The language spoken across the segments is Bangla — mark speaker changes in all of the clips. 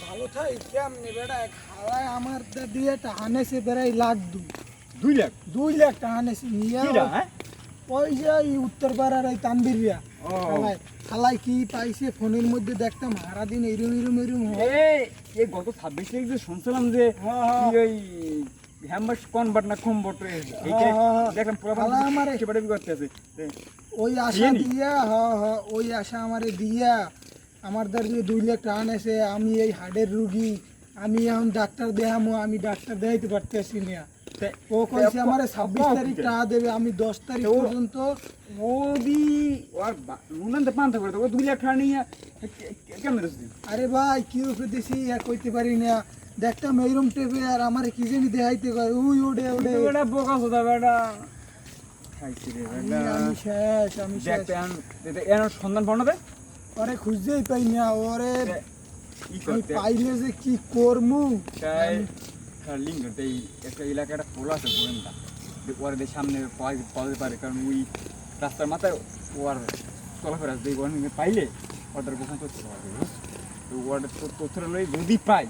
Speaker 1: ভালো থাই কেমনে বেড়া? খাওয়ায় আমার দা দিয়ে টানেছে বেড়াই লাখ দুই
Speaker 2: দুই লাখ?
Speaker 1: দুই লাখ টানেছে নিয়ে
Speaker 2: হ্যাঁ?
Speaker 1: পয়সা এই উত্তর পাড়ার ওই তানবিরিয়া
Speaker 2: ও।
Speaker 1: খালাই খালাই কি পাইছে ফোনের মধ্যে দেখতাম সারাদিন এরম এরম এরম
Speaker 2: এই এই গত ছাব্বিশ তারিখ যে শুনছিলাম যে
Speaker 1: হ্যাঁ, হ্যাঁ।
Speaker 2: ওই হ্যাম্বাস কনভার্ট না কমবট এইটা
Speaker 1: হ্যাঁ, হ্যাঁ।
Speaker 2: দেখলাম পুরো
Speaker 1: শালা
Speaker 2: করতে আছে।
Speaker 1: ওই আশা দিয়া হ হ ওই আশা আমারে দিয়া আমার দ্বার দুই লাখ টান আছে আমি এই হার্টের রুগী আমি এখন ডাক্তার দেখামো আমি ডাক্তার দেখাইতে পারতেছি না। ও কইছে আমারে ছাব্বিশ তারিখ টাকা দেবে আমি দশ তারিখ পর্যন্ত
Speaker 2: মোদি ওর নুনান্তে পান্তা করে ও দুই লাখ টাকা নিয়ে কেমন
Speaker 1: আরে ভাই কি রূপে দিছি আর কইতে পারি না। দেখতাম এইরম টেপে আর আমার কি জানি দেখাইতে কয় উই ওডে ওডে
Speaker 2: বেটা বোকা সোদা বেটা। খাইছি রে বেটা।
Speaker 1: আমি শেষ আমি শেষ।
Speaker 2: সন্ধান বর্ণাতে
Speaker 1: ওরে খুঁজতেই পাই না ওরে পাইলে যে কি করমু?
Speaker 2: তাই লিঙ্ক এই একটা এলাকাটা খোলা আছে গোয়েন্দা। ওর সামনে পাওয়া পারে কারণ ওই রাস্তার মাথায় ওর চলাফেরা আছে ওর পাইলে ওদের গোপন তথ্য বুঝছ? তো ওর তথ্যটা লই যদি পাই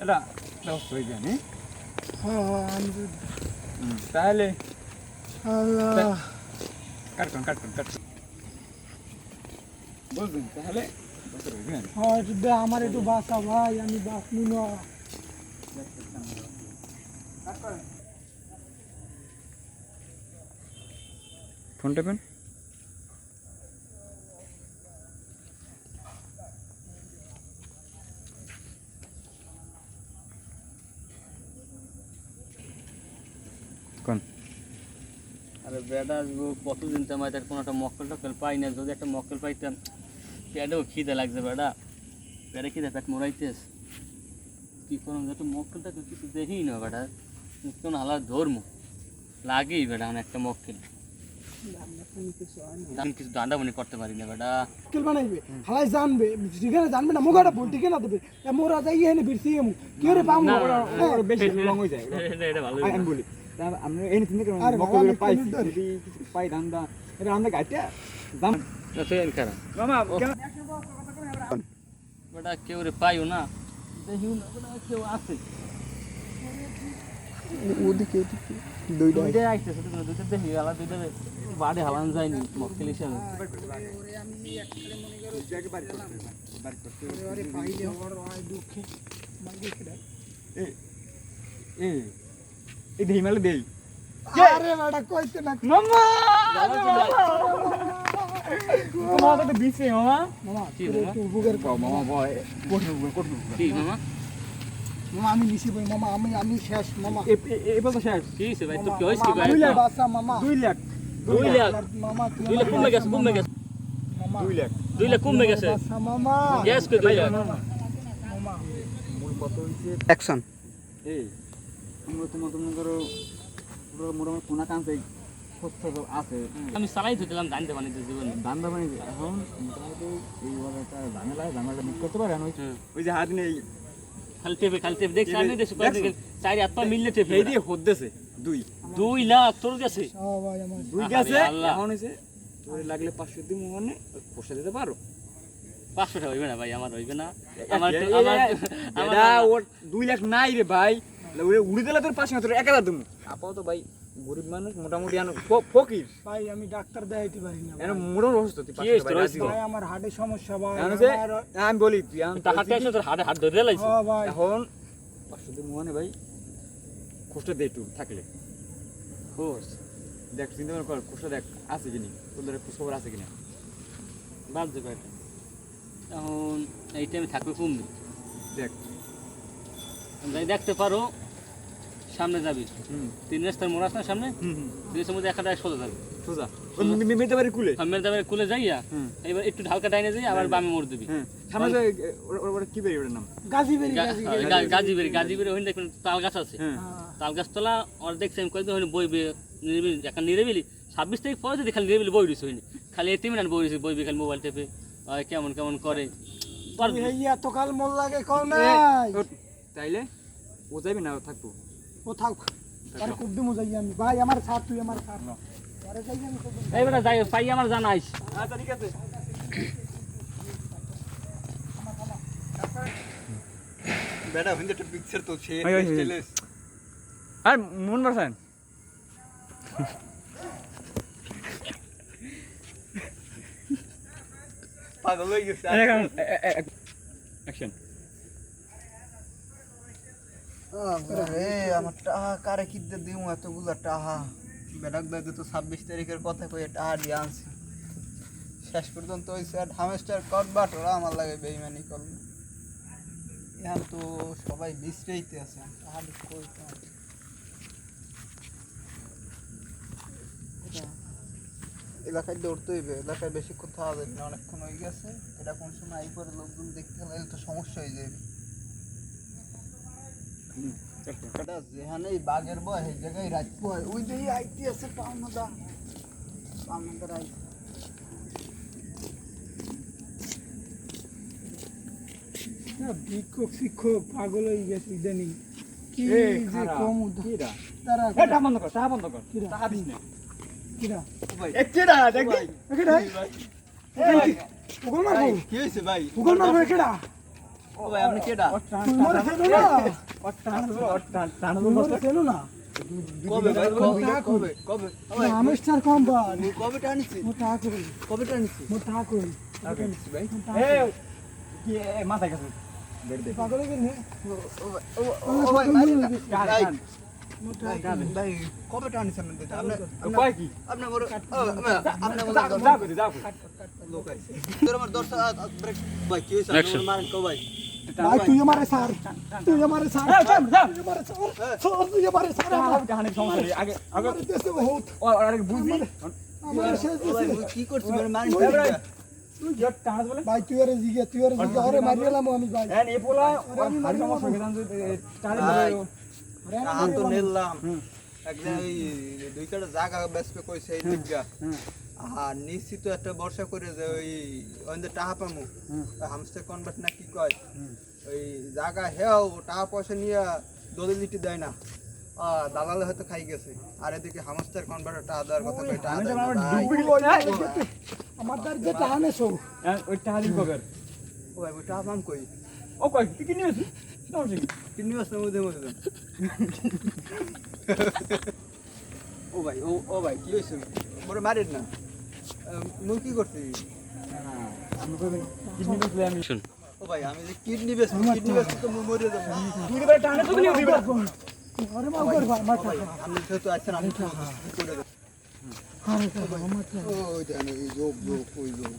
Speaker 2: এটা ব্যবস্থা হয়ে যায়
Speaker 1: হ্যাঁ হ্যাঁ
Speaker 2: তাহলে কাটুন কাটুন কাটুন বুঝলেন তাহলে? হয়ে যায়।
Speaker 1: একটু দে আমার একটু বাসা ভাই আমি বাঁচবো না।
Speaker 2: ফোন টেপেন। কোন?
Speaker 3: আরে বেটা গো কতদিন তো আমার কোনো একটা মক্কেল টক্কেল পাই না। যদি একটা মক্কেল পাইতাম পেটেও খিদে লাগছে বেটা। পেটে খিদে পেট মরাইতেস কি করুন একটা মক্কেলটাকে কিছু দেখি না বেটা। কোন হালা ধর্ম। লাগেই বেটা আমার একটা মক্কেল। আমি কিছু দান্ডা বনি করতে পারি না বেটা।
Speaker 1: কেল বানাইবে হালাই জানবে ঠিকানা জানবে না মোগাটা বল ঠিকানা দেবে। মোরা যাই এনে বিরছি এমু। কি রে পামু হ্যাঁ,
Speaker 2: বেশি লং হয়ে যায়।
Speaker 3: এটা এটা ভালো
Speaker 2: আমি বলি। আমরা এই চিন্তা করি? যদি কিছু পাই ধান্দা এটা আমরা গাইটা দাম
Speaker 3: তুই
Speaker 2: মামা
Speaker 3: বেটা কেউ রে পাইও না। দেখিও না বেটা কেউ আছে।
Speaker 1: ওদিকে ওদিকে দুইটা
Speaker 3: দুইটাই আইতেছে দুইটা দেখি আলা দুইটা বাড়ি হালান যায়নি মক্কেল হিসাবে
Speaker 2: এই দেই মালে দেই
Speaker 1: আরে বাড়া কইতে না।
Speaker 2: মামা। মামা তো দিছে মামা।
Speaker 1: মামা
Speaker 3: কি মামা?
Speaker 1: একটু উপকার কর
Speaker 2: মামা বয় কোঠু কোঠু
Speaker 3: কি মামা?
Speaker 1: মামা? আমি নিছি ভাই মামা আমি আমি শেষ মামা।
Speaker 2: এবার তো শেষ?
Speaker 3: কি হয়েছে ভাই? তোর কি হয়েছে
Speaker 1: মামা,
Speaker 3: ভাই?
Speaker 1: দুই লাখ। বাসা মামা।
Speaker 2: দুই লাখ।
Speaker 3: দুই লাখ।
Speaker 1: মামা তুই
Speaker 3: দুই লাখ
Speaker 1: আমার
Speaker 3: কমে গেছে কমে গেছে।
Speaker 1: মামা।
Speaker 2: দুই লাখ।
Speaker 3: দুই লাখ কমে গেছে।
Speaker 1: মামা।
Speaker 3: গ্যাস লাখ?
Speaker 1: মামা।
Speaker 2: মূল কত হইছে?
Speaker 1: অ্যাকশন
Speaker 2: এই আমরা তোমার তুমি করো পুরো মোটামুটি কোনা কান্তে খোঁজ আছে।
Speaker 3: আমি চালাই ধুতিলাম জানতে পারি যে
Speaker 2: দান্দা এখন মোটামুটি এইভাবে একটা ঝামেলা ঝামেলা মিট করতে পারে ওই ওই যে হাত নেই।
Speaker 3: খালি টেপে খালি টেপে। দেখছি আমি দেখছি চারি হাত পা মিললে টেপে।
Speaker 2: এই দিয়ে হদ্দেছে দুই।
Speaker 3: দুই লাখ তোর কাছে?
Speaker 1: ও ভাই আমার
Speaker 2: দুই গেছে এখন হয়েছে তোর লাগলে পাঁচশো দিন মনে পোষা দিতে পারো।
Speaker 3: পাঁচশো টাকা হইবে না ভাই আমার হইবে না। আমার আমার
Speaker 2: ওর দুই লাখ নাই রে ভাই। উড়ে দিলে তোর পাঁচশো তোর এক হাজার তুমি আপাতত ভাই গরিব মানুষ মোটামুটি ফকির।
Speaker 1: ভাই আমি ডাক্তার দেখাইতে পারি না
Speaker 2: এখন মোটামুটি অসুস্থ তুই
Speaker 3: কি
Speaker 2: ভাই
Speaker 1: ভাই আমার হার্টের সমস্যা ভাই।
Speaker 2: আমি বলি তুই
Speaker 3: হাতে আসলে তোর হাতে হাত ধরে লাইছে
Speaker 1: ও ভাই।
Speaker 2: এখন মনে ভাই খোঁজটা দে একটু থাকলে।
Speaker 3: খোঁজ
Speaker 2: দেখ চিন্তা কর খোঁজটা দেখ আছে কিনি? তোদের খোঁজ খবর আছে কিনা?
Speaker 3: বাদ দেবে এটা এখন এই টাইমে থাকবে কমবে
Speaker 2: দেখ।
Speaker 3: যাই দেখতে পারো সামনে যাবি। তিন রাস্তার মোড় আছে না সামনে? তিন রাস্তার মধ্যে একটা সোজা যাবে।
Speaker 2: সোজা। কুলে?
Speaker 3: কুলে যাইয়া এবার একটু ঢালকা ডাইনে যাই আবার বামে মোড় দিবি।
Speaker 2: হ্যাঁ। সামনে যে ওর- ওর- ওর কি বেরি ওটার নাম?
Speaker 1: গাজীবেরি গাজীবেরি
Speaker 3: গাজীবেরি গাজীবেরি ওখানে দেখবেন তাল গাছ আছে।
Speaker 2: হ্যাঁ।
Speaker 3: তাল কয়েকদিন হইনি বই নিরিবিলি এখন নিরিবিলি। ছাব্বিশ তারিখ পরে যদি খালি নিরিবিলি বই রয়েছে হইনি খালি বই রয়েছে বই খালি মোবাইল টেপে। কেমন কেমন করে। পারবি?
Speaker 1: এই এত কাল মোল লাগে কও নাই
Speaker 2: তাইলে ও যাবি না থাকব।
Speaker 1: ও থাক আরে খুব দিমু যাই আমি। ভাই আমার সাথ তুই আমার সাথ আরে যাই আমি খুব দিমু।
Speaker 3: যাই পাই আমার জানাইস
Speaker 2: আচ্ছা ঠিক আছে।
Speaker 4: বেটা কিন্তু একটা পিকচার তো সে
Speaker 2: ওই, ওই, ওই।
Speaker 4: স্টাইলিশ
Speaker 2: আর মন বাসেন
Speaker 4: পাগল হয়ে গেছে
Speaker 2: অ্যাকশন
Speaker 4: আমার টাহা কারে কি দিয়ে দিমু এতগুলা টাহা? বেটাক দাইতে তো ছাব্বিশ তারিখের কথা কয়ে টাহা দিয়ে আনছি। শেষ পর্যন্ত ওই স্যার হামেস্টার কট বাট ওরা আমার লাগে বেইমানি করল এখন তো সবাই বিশ্রেইতে আছে, টাহা কই এলাকায় দৌড়তে হইবে, এলাকায় বেশিক্ষণ থাকা যাবে না, অনেকক্ষণ হয়ে গেছে। এটা কোন সময় আই পরে লোকজন দেখতে গেলে তো সমস্যা হয়ে যাবে এটা যেখানে বাঘের বয় সেই জায়গায় রাত বয় ওই যে আইটি আছে পাওনাদা পাওনাদার আই
Speaker 1: না, শিক্ষক পাগল হয়ে গেছে ইদানিং। কি যে কম উদ্ধার তারা
Speaker 2: বন্ধ কর টাকা বন্ধ কর? টাকা দিস না।
Speaker 1: কিরা?
Speaker 4: ভাই।
Speaker 2: এ কিরা? দেখ
Speaker 4: ভাই।
Speaker 1: একেডা
Speaker 4: কি? হয়েছে ভাই?
Speaker 1: মারবো
Speaker 4: ও ভাই আপনি কেডা
Speaker 1: মরে খেলো না তুই মরে খেলো না
Speaker 4: কবে ভাই? কবে? কবে? কবে?
Speaker 1: আমি স্টার কম বা
Speaker 4: কবে টানিছি
Speaker 1: মো টাকা কই
Speaker 4: কবে টানিছি
Speaker 1: মো টাকা কই
Speaker 4: টানিছি ভাই।
Speaker 2: এ কি এ গেছে বেড দে।
Speaker 1: পাগল হয়ে গেলে?
Speaker 4: ও ভাই মারি না কবে টানিছেন আপনি?
Speaker 2: কয় কি?
Speaker 4: আপনি বড় আপনি
Speaker 2: যা যা করে যা
Speaker 4: লোক আছে তোর আমার দর্শক ব্রেক ভাই কি হয়েছে? মারেন কো ভাই।
Speaker 1: ভাই তুই আমারে স্যার তুই আমারে
Speaker 2: থাম
Speaker 1: তুই আমারে স্যার তুই আমারে
Speaker 2: কাহানি সমস্যা নেই। আগে আগে।
Speaker 1: দেশে বহুত
Speaker 2: আরে বুঝবি?
Speaker 1: আমারে শেষ
Speaker 4: মুই কি করছি মানে মারেন
Speaker 2: তুই জট টাকা বলে?
Speaker 1: ভাই তুই আরে জিগে তুই আরে জিগে। আরে মারিলাম আমি ভাই।
Speaker 2: এন এ পোলা। হাড়ি সমস্যা হয়ে যান টাকা
Speaker 4: ভাই।
Speaker 2: দিলে
Speaker 4: টাহা তো নিলাম। একদিন ওই দুই কাটা জায়গা বেসপে কইছে এই দিকটা
Speaker 2: হুম।
Speaker 4: আর নিশ্চিত একটা বর্ষা করে যে ওই ওইন্দে টাহা পামু
Speaker 2: হুম।
Speaker 4: হামস্টার কনভার্ট না কি কয় ওই জায়গা হেও টাকা পয়সা নিয়ে দলিলিটি দেয় না। দালালে হয়তো খাই গেছে। আর এদিকে হামস্টার কনভার্টার টাকা দেওয়ার কথা টাকা না,
Speaker 2: আমার
Speaker 1: দ্বার যে টাকা নেছো।
Speaker 2: ওই টাকা দিন কবে?
Speaker 4: ও ভাই ওই টাকা পাম কই?
Speaker 2: ও কয় তুই কি? নিয়েছিস কি
Speaker 4: মধ্যে মধ্যে ও ভাই ও ও ভাই কি হয়েছে বড় মারির না? মুই কি করছি
Speaker 2: আমি কিডনি বেচলে
Speaker 4: ও ভাই আমি যে কিডনি বেস কিডনি বেস তো মুই মরে যাব।
Speaker 2: তুই এবারে টানে তো নিয়ে দিবি
Speaker 1: আরে মা কর ভাই মা টাকা
Speaker 4: আমি যেহেতু আছেন আমি তো করে দেবো।
Speaker 1: আরে টাকা
Speaker 4: ওই দেন ওই যোগ যোগ ওই যোগ